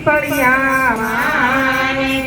પીપળિયા માનની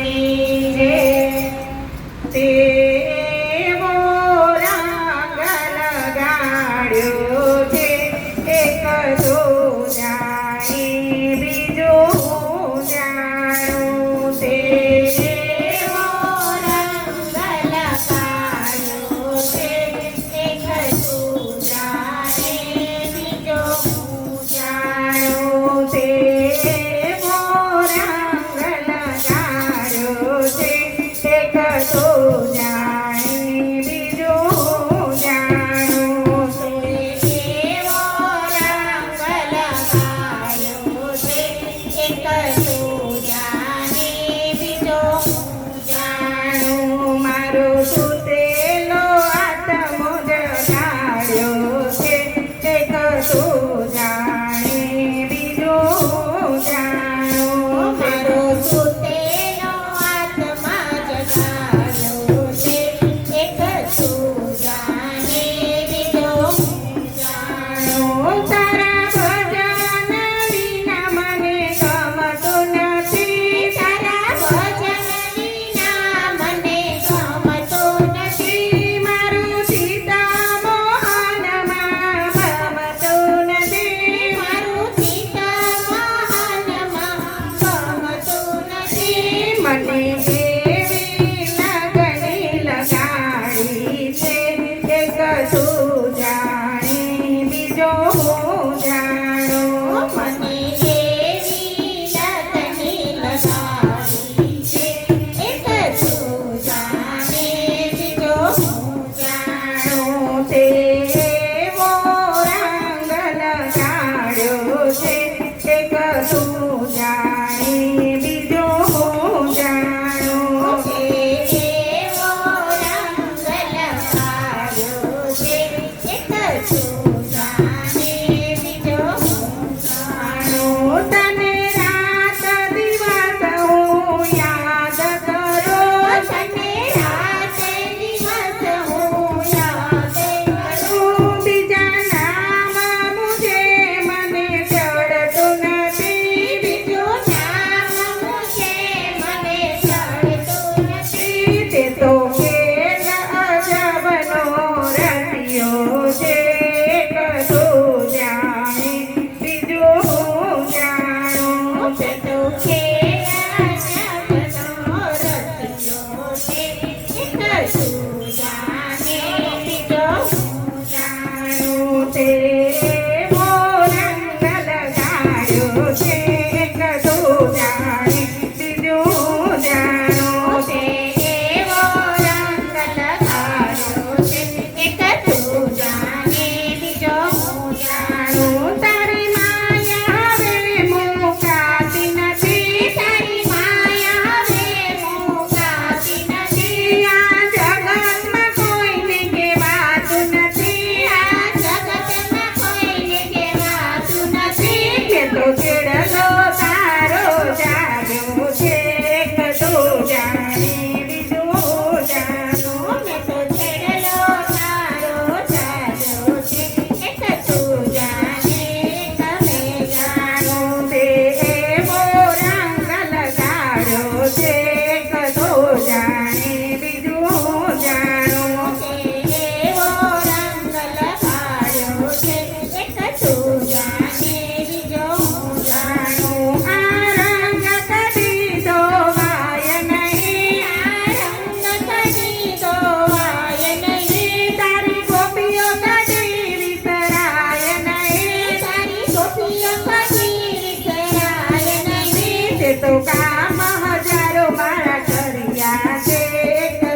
તો કામ હજારો મારા કર્યા છે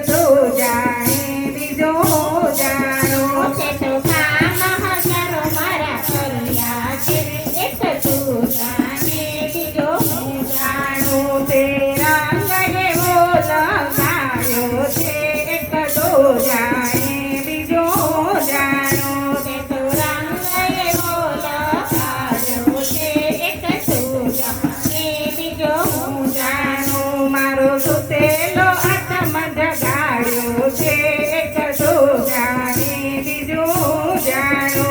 તો બીજો જાણો. છે તો કામ હજારો મારા કર્યા છે બીજો જાણો. તે રંગ એવો લગાયો છે એક તો જાણે Ai,